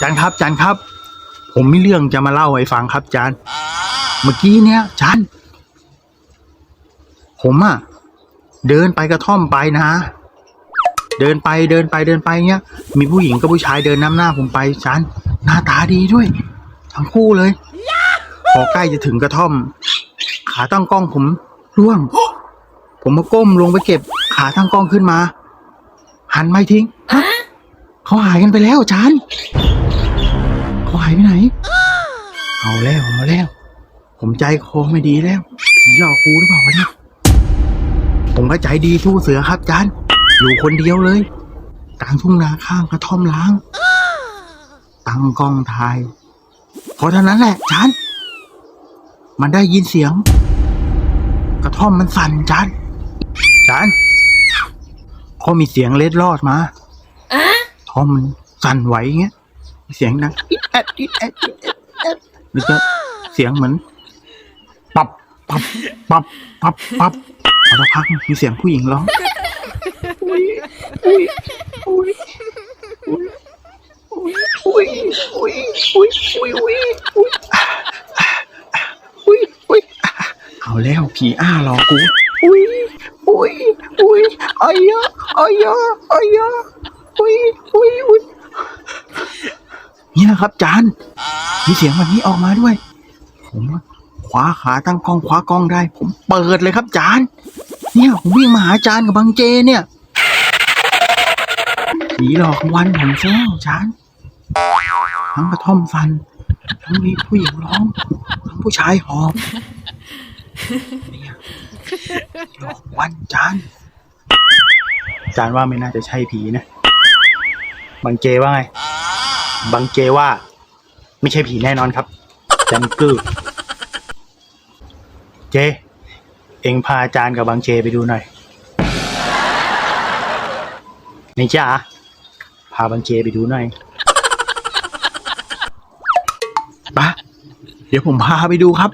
จานครับจานครับ ผมมีเรื่องจะมาเล่าให้ฟังครับจานเมื่อกี้เนี่ยจานผมอะเดินไปกระท่อมไปนะ เดินไปเดินไปเดินไปเงี้ย มีผู้หญิงกับผู้ชายเดินนำหน้าผมไปจานหน้าตาดีด้วย ทั้งคู่เลยพอใกล้จะถึงกระท่อม ขาตั้งกล้องผมร่วง ผมมาก้มลงไปเก็บ ขาตั้งกล้องขึ้นมา หันไม่ทิ้งฮะ เขาหายกันไปแล้วอาจารย์เขาหายไปไหน เอาแล้วเอาแล้ว ผมใจคอไม่ดีแล้วผีหลอกกูหรือเปล่าวะเนี่ยผมก็ใจดีทู่เสือครับอาจารย์อยู่คนเดียวเลยกลางทุ่งนาข้างกระท่อมล้าง ตั้งกล้องถ่ายพอเท่านั้นแหละอาจารย์มันได้ยินเสียง กระท่อมมันสั่นอาจารย์อาจารย์พอมีเสียงเล็ดลอดมา ท่อมมันสั่นไหวอย่างเงี้ย เสียงดังอิดแอดอิดแอดอิดแอดแอดหรือจะเสียงเหมือนปับปับปับปับปับพอสักพักมีเสียงผู้หญิงร้องอุ้ยอุ้ยอุ้ยอุ้ยอุ้ยอุ้ยอุ้ยอุ้ยอุ้ยอุ้ยอุ้ยอุ้ยเอาแล้วผีอ้าหลอกกูอุ้ยอุ้ยอุ้ยอายะอายะอายะ อุ้ยอุ้ยอุ้ยนี่นะครับจานมีเสียงแบบนี้ออกมาด้วย ผมคว้าขาตั้งกล้องคว้ากล้องได้ ผมเปิดเลยครับจาน เนี่ยผมวิ่งมาหาจานกับบางเจเนี่ยผีหลอกวันผมแซวจานทั้งกระท่อมฟันทั้งมีผู้หญิงร้องทั้งผู้ชายหอบเนี่ยหลอกวันจานจานว่าไม่น่าจะใช่ผีนะ บางเจว่าไง บางเจว่า ไม่ใช่ผีแน่นอนครับจันกึเจ เอ็งพาอาจารย์กับบางเจไปดูหน่อยนี่จ้าพาบางเจไปดูหน่อยปะเดี๋ยวผมพาไปดูครับ